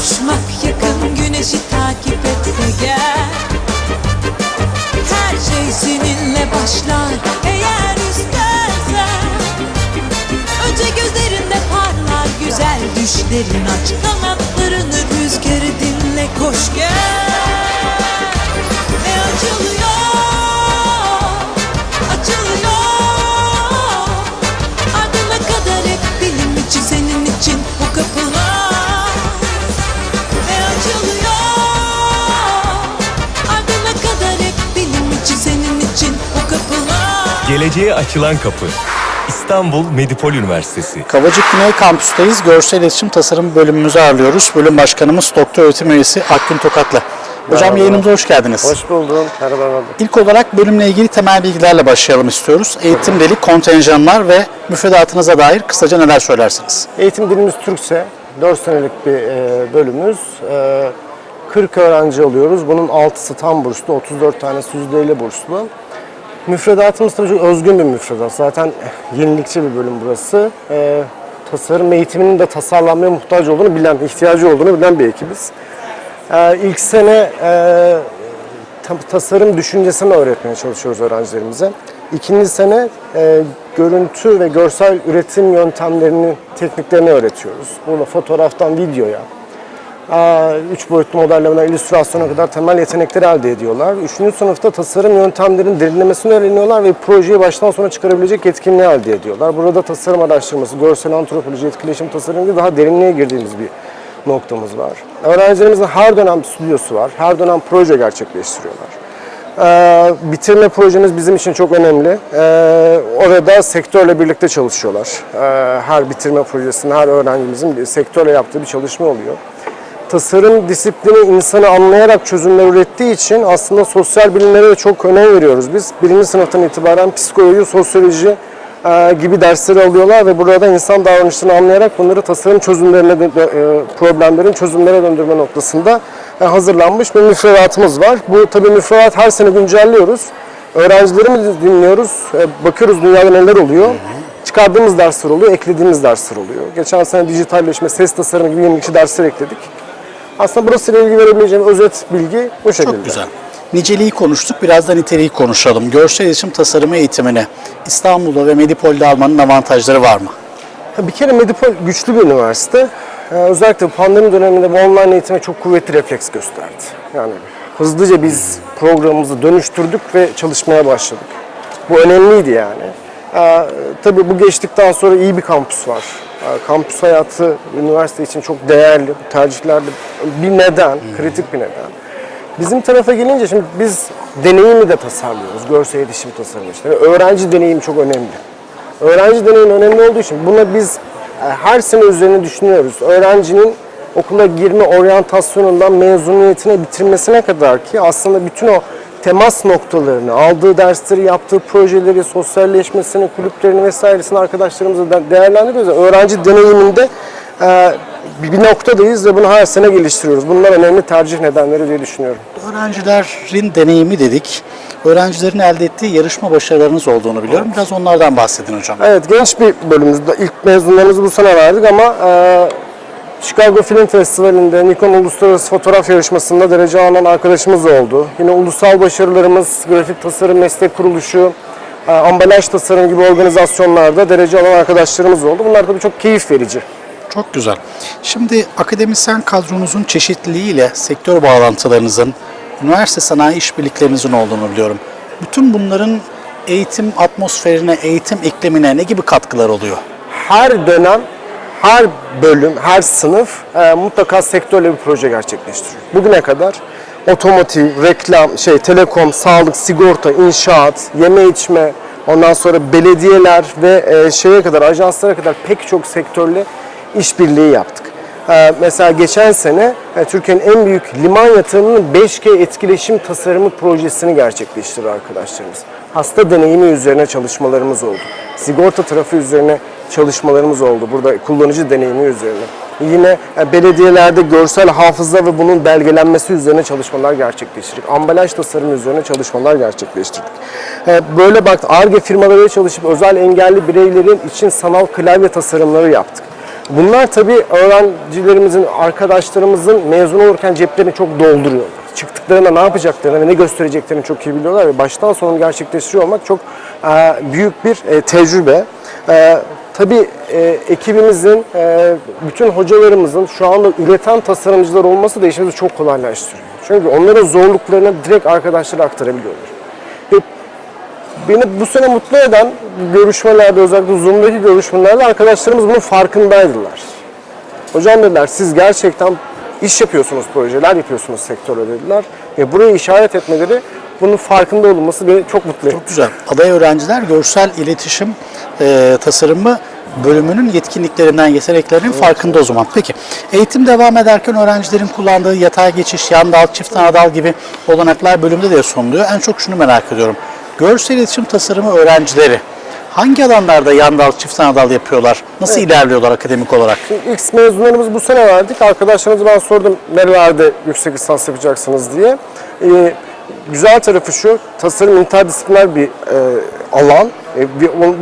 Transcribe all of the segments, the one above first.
Buluşmak yakın güneşi takip et ve gel. Her şey seninle başlar eğer istersen. Önce gözlerinde parlar güzel düşlerin aç Kanatlarını rüzgarı dinle koş gel Geleceğe açılan kapı. İstanbul Medipol Üniversitesi. Kavacık Güney Kampüs'teyiz. Görsel İletişim Tasarım bölümümüzü ağırlıyoruz. Bölüm Başkanımız Doktor Öğretim Üyesi Akgün Tokatlı. Hocam Merhaba. yayınımıza hoş geldiniz. Hoş buldum. Merhaba. İlk olarak bölümle ilgili temel bilgilerle başlayalım istiyoruz. Eğitim dili, kontenjanlar ve müfredatınıza dair kısaca neler söylersiniz? Eğitim dilimiz Türkse 4 senelik bir e, bölümümüz. E, 40 öğrenci alıyoruz. Bunun 6'sı tam burslu, 34 tanesi %50 burslu. Müfredatımız tabii çok özgün bir müfredat. Zaten yenilikçi bir bölüm burası. E, tasarım eğitiminin de tasarlanmaya muhtaç olduğunu bilen, ihtiyacı olduğunu bilen bir ekibiz. E, ilk sene e, tasarım düşüncesini öğretmeye çalışıyoruz öğrencilerimize. İkinci sene e, görüntü ve görsel üretim yöntemlerini, tekniklerini öğretiyoruz. Burada fotoğraftan videoya, aa, üç boyutlu modellemeden illüstrasyona kadar temel yetenekleri elde ediyorlar. Üçüncü sınıfta tasarım yöntemlerinin derinlemesini öğreniyorlar ve projeyi baştan sona çıkarabilecek yetkinliği elde ediyorlar. Burada tasarım araştırması, görsel antropoloji, etkileşim tasarım gibi daha derinliğe girdiğimiz bir noktamız var. Öğrencilerimizin her dönem stüdyosu var, her dönem proje gerçekleştiriyorlar. Ee, bitirme projemiz bizim için çok önemli. Ee, orada sektörle birlikte çalışıyorlar. Ee, her bitirme projesinde her öğrencimizin sektörle yaptığı bir çalışma oluyor. Tasarım disiplini insanı anlayarak çözümler ürettiği için aslında sosyal bilimlere de çok önem veriyoruz biz. Birinci sınıftan itibaren psikoloji, sosyoloji e, gibi dersleri alıyorlar ve burada insan davranışlarını anlayarak bunları tasarım çözümlerine, e, problemlerin çözümlere döndürme noktasında e, hazırlanmış bir müfredatımız var. Bu tabii müfredat her sene güncelliyoruz. Öğrencilerimizi dinliyoruz, e, bakıyoruz dünyada neler oluyor. Çıkardığımız dersler oluyor, eklediğimiz dersler oluyor. Geçen sene dijitalleşme, ses tasarımı gibi yenilikçi dersler ekledik. Aslında burasıyla ilgili verebileceğim özet bilgi bu şekilde. Çok güzel. Niceliği konuştuk, biraz da niteliği konuşalım. Görsel İletişim Tasarımı eğitimini İstanbul'da ve Medipol'de almanın avantajları var mı? Bir kere Medipol güçlü bir üniversite. Ee, özellikle pandemi döneminde bu online eğitime çok kuvvetli refleks gösterdi. Yani hızlıca biz programımızı dönüştürdük ve çalışmaya başladık. Bu önemliydi yani. Ee, tabii bu geçtikten sonra iyi bir kampüs var. Ee, kampüs hayatı üniversite için çok değerli. Bu tercihlerde bir neden, kritik bir neden. Bizim tarafa gelince şimdi biz deneyimi de tasarlıyoruz. Görsel iletişim tasarımı işte. Öğrenci deneyimi çok önemli. Öğrenci deneyimi önemli olduğu için buna biz e, her sene üzerine düşünüyoruz. Öğrencinin okula girme oryantasyonundan mezuniyetine bitirmesine kadar ki aslında bütün o temas noktalarını, aldığı dersleri, yaptığı projeleri, sosyalleşmesini, kulüplerini vesairesini arkadaşlarımızla de- değerlendiriyoruz. Yani öğrenci deneyiminde e, bir noktadayız ve bunu her sene geliştiriyoruz. Bunlar önemli tercih nedenleri diye düşünüyorum. Öğrencilerin deneyimi dedik. Öğrencilerin elde ettiği yarışma başarılarınız olduğunu biliyorum. Biraz onlardan bahsedin hocam. Evet genç bir bölümümüz. İlk mezunlarımızı bu sene verdik ama e, Chicago Film Festivali'nde Nikon Uluslararası Fotoğraf Yarışması'nda derece alan arkadaşımız oldu. Yine ulusal başarılarımız Grafik Tasarım Meslek Kuruluşu, e, ambalaj tasarım gibi organizasyonlarda derece alan arkadaşlarımız oldu. Bunlar tabii çok keyif verici. Çok güzel. Şimdi akademisyen kadronuzun çeşitliliğiyle sektör bağlantılarınızın, üniversite sanayi işbirliklerinizin olduğunu biliyorum. Bütün bunların eğitim atmosferine, eğitim iklimine ne gibi katkılar oluyor? her dönem, her bölüm, her sınıf e, mutlaka sektörle bir proje gerçekleştiriyor. Bugüne kadar otomotiv, reklam, şey telekom, sağlık, sigorta, inşaat, yeme içme, ondan sonra belediyeler ve e, şeye kadar ajanslara kadar pek çok sektörle işbirliği yaptık. E, mesela geçen sene e, Türkiye'nin en büyük liman yatırımının 5G etkileşim tasarımı projesini gerçekleştirdi arkadaşlarımız. Hasta deneyimi üzerine çalışmalarımız oldu. Sigorta trafiği üzerine çalışmalarımız oldu. Burada kullanıcı deneyimi üzerine. Yine e, belediyelerde görsel hafıza ve bunun belgelenmesi üzerine çalışmalar gerçekleştirdik. Ambalaj tasarımı üzerine çalışmalar gerçekleştirdik. E, Böyle bak ARGE firmalarıyla çalışıp özel engelli bireylerin için sanal klavye tasarımları yaptık. Bunlar tabii öğrencilerimizin, arkadaşlarımızın mezun olurken ceplerini çok dolduruyor. Çıktıklarında ne yapacaklarını ve ne göstereceklerini çok iyi biliyorlar ve baştan sona gerçekleştiriyor olmak çok e, büyük bir tecrübe. Tabii e, ekibimizin, e, bütün hocalarımızın şu anda üreten tasarımcılar olması da işimizi çok kolaylaştırıyor. Çünkü onların zorluklarını direkt arkadaşlara aktarabiliyorlar. Ve Beni bu sene mutlu eden görüşmelerde özellikle Zoom'daki görüşmelerde arkadaşlarımız bunun farkındaydılar. Hocam dediler siz gerçekten iş yapıyorsunuz, projeler yapıyorsunuz sektörde dediler. Ve burayı işaret etmeleri bunun farkında olunması beni çok mutlu etti. Çok güzel. Aday öğrenciler görsel iletişim e, tasarımı bölümünün yetkinliklerinden, yeteneklerinin farkında o zaman. Peki, eğitim devam ederken öğrencilerin kullandığı yatay geçiş, yan dal, çift ana dal gibi olanaklar bölümde de sunuluyor. En çok şunu merak ediyorum. Görsel iletişim tasarımı öğrencileri hangi alanlarda yan dal, çift ana dal yapıyorlar? Nasıl ilerliyorlar akademik olarak? Şimdi X mezunlarımız bu sene verdik. Arkadaşlarımıza ben sordum nerelerde yüksek lisans yapacaksınız diye. Ee, güzel tarafı şu, tasarım interdisipliner bir e, alan. E,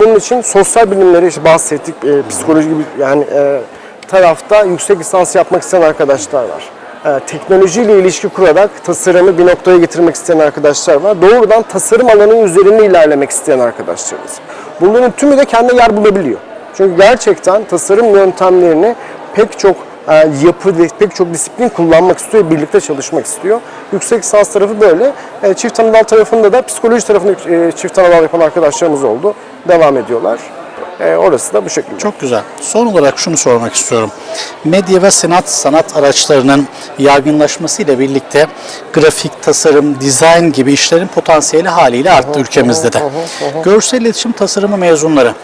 bunun için sosyal bilimleri işte bahsettik, e, psikoloji gibi yani e, tarafta yüksek lisans yapmak isteyen arkadaşlar var. E, teknolojiyle ilişki kurarak tasarımı bir noktaya getirmek isteyen arkadaşlar var. Doğrudan tasarım alanının üzerinde ilerlemek isteyen arkadaşlarımız. Bunların tümü de kendi yer bulabiliyor. Çünkü gerçekten tasarım yöntemlerini pek çok e, yapı, ve pek çok disiplin kullanmak istiyor, birlikte çalışmak istiyor. Yüksek lisans tarafı böyle. E, çift anadal tarafında da psikoloji tarafında e, çift anadal yapan arkadaşlarımız oldu. Devam ediyorlar. E, orası da bu şekilde. Çok güzel. Son olarak şunu sormak istiyorum. Medya ve sanat sanat araçlarının yaygınlaşmasıyla birlikte grafik, tasarım, dizayn gibi işlerin potansiyeli haliyle arttı ülkemizde de. Görsel iletişim tasarımı mezunları.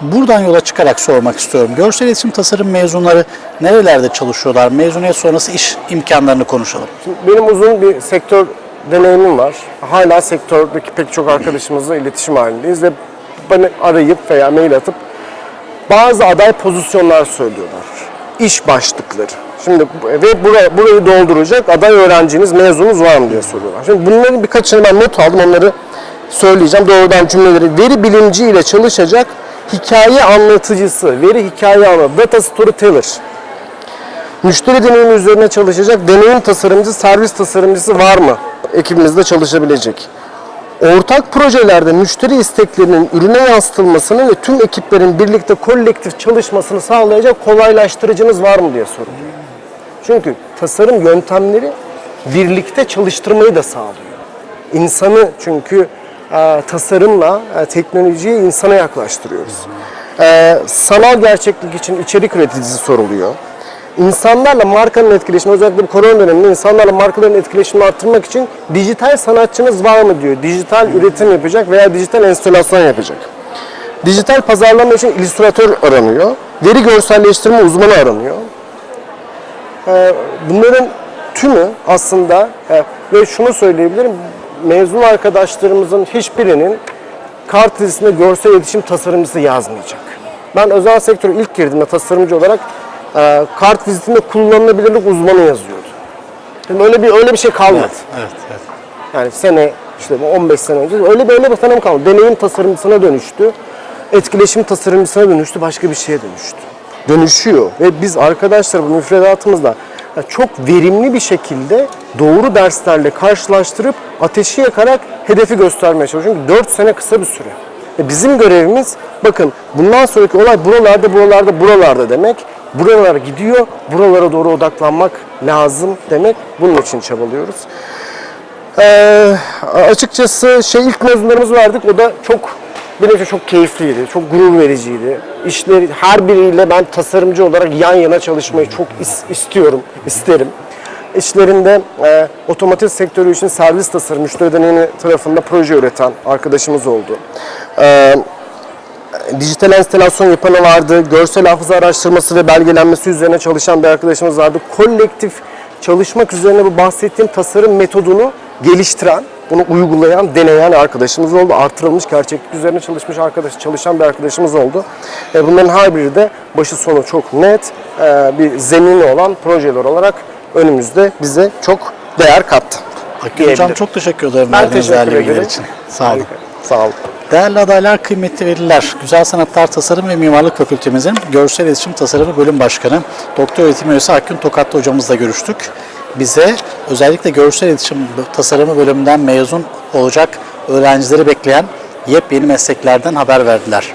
Buradan yola çıkarak sormak istiyorum. Görsel iletişim tasarım mezunları nerelerde çalışıyorlar? Mezuniyet sonrası iş imkanlarını konuşalım. Şimdi benim uzun bir sektör deneyimim var. Hala sektördeki pek çok arkadaşımızla iletişim halindeyiz ve bana arayıp veya mail atıp bazı aday pozisyonlar söylüyorlar. İş başlıkları. Şimdi ve buraya, burayı dolduracak aday öğrenciniz, mezununuz var mı diye soruyorlar. Şimdi bunların birkaçını ben not aldım onları söyleyeceğim. Doğrudan cümleleri. Veri bilimci ile çalışacak hikaye anlatıcısı, veri hikaye anlatıcısı, data storyteller. Müşteri deneyimi üzerine çalışacak deneyim tasarımcısı, servis tasarımcısı var mı ekibimizde çalışabilecek? Ortak projelerde müşteri isteklerinin ürüne yansıtılmasını ve tüm ekiplerin birlikte kolektif çalışmasını sağlayacak kolaylaştırıcınız var mı diye soruyor. Çünkü tasarım yöntemleri birlikte çalıştırmayı da sağlıyor. İnsanı çünkü e, tasarımla e, teknolojiyi insana yaklaştırıyoruz. E, sanal gerçeklik için içerik üreticisi soruluyor. İnsanlarla markanın etkileşimi, özellikle bu korona döneminde insanlarla markaların etkileşimini arttırmak için dijital sanatçınız var mı diyor. Dijital üretim yapacak veya dijital enstalasyon yapacak. Dijital pazarlama için illüstratör aranıyor. Veri görselleştirme uzmanı aranıyor. Ee, bunların tümü aslında e, ve şunu söyleyebilirim mezun arkadaşlarımızın hiçbirinin kart dizisinde görsel iletişim tasarımcısı yazmayacak. Ben özel sektöre ilk girdiğimde tasarımcı olarak e, kart vizitinde kullanılabilirlik uzmanı yazıyordu. Şimdi öyle bir öyle bir şey kalmadı. Evet, evet. Yani sene işte bu 15 sene önce öyle böyle bir tanım kalmadı. Deneyim tasarımcısına dönüştü. Etkileşim tasarımcısına dönüştü. Başka bir şeye dönüştü. Dönüşüyor ve biz arkadaşlar bu müfredatımızda ya çok verimli bir şekilde doğru derslerle karşılaştırıp ateşi yakarak hedefi göstermeye çalışıyoruz. Çünkü 4 sene kısa bir süre. Ve bizim görevimiz bakın bundan sonraki olay buralarda, buralarda, buralarda demek. Buralara gidiyor, buralara doğru odaklanmak lazım demek. Bunun için çabalıyoruz. Ee, açıkçası şey ilk mezunlarımız verdik. O da çok benim için çok keyifliydi. Çok gurur vericiydi. İşleri her biriyle ben tasarımcı olarak yan yana çalışmayı çok is- istiyorum, isterim. İşlerinde e, otomotiv sektörü için servis tasarım, müşteri deneyimi tarafında proje üreten arkadaşımız oldu. Ee, dijital enstalasyon yapanı vardı, görsel hafıza araştırması ve belgelenmesi üzerine çalışan bir arkadaşımız vardı. Kolektif çalışmak üzerine bu bahsettiğim tasarım metodunu geliştiren, bunu uygulayan, deneyen arkadaşımız oldu. Artırılmış gerçeklik üzerine çalışmış arkadaş, çalışan bir arkadaşımız oldu. E, bunların her biri de başı sonu çok net e, bir zemini olan projeler olarak önümüzde bize çok değer kattı. Hakkı Hocam çok teşekkür ederim Ben teşekkür ederim. için. Sağ olun. Sağ olun. Değerli adaylar, kıymetli veliler, Güzel Sanatlar Tasarım ve Mimarlık Fakültemizin Görsel İletişim Tasarımı Bölüm Başkanı Doktor Öğretim Üyesi Akgün Tokatlı hocamızla görüştük. Bize özellikle Görsel İletişim Tasarımı bölümünden mezun olacak öğrencileri bekleyen yepyeni mesleklerden haber verdiler.